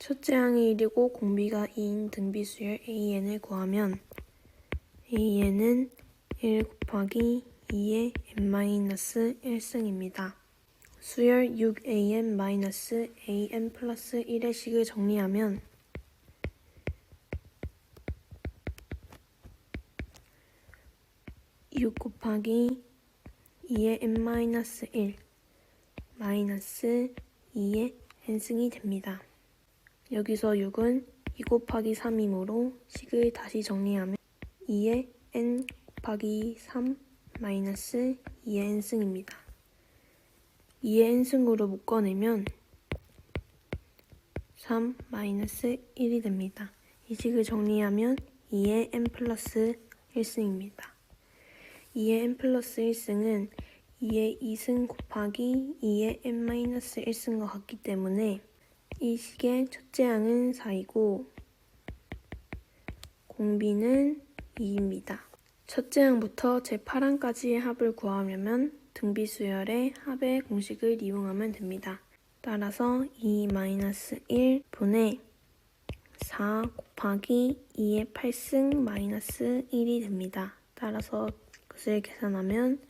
첫째 항이 1이고 공비가 2인 등비수열 AN을 구하면 AN은 1 곱하기 2의 n-1승입니다. 수열 6an-an 플러스 1의 식을 정리하면 육 곱하기 2의 n-1 마이너스 2의 n승이 됩니다. 여기서 6은 2 곱하기 3이므로 식을 다시 정리하면 2의 n 곱하기 3 마이너스 2의 n승입니다. 2의 n승으로 묶어내면 3 마이너스 1이 됩니다. 이 식을 정리하면 2의 n 플러스 1승입니다. 2의 n 플러스 1승은 2의 2승 곱하기 2의 n 마이너스 1승과 같기 때문에 이 식의 첫째 항은 4이고 공비는 2입니다. 첫째 항부터 제8항까지의 합을 구하려면 등비수열의 합의 공식을 이용하면 됩니다. 따라서 2-1 분의 4 곱하기 2의 8승 마이너스 1이 됩니다. 따라서 그것을 계산하면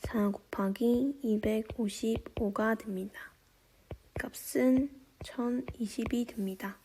4 곱하기 255가 됩니다. 값은 1020이 됩니다.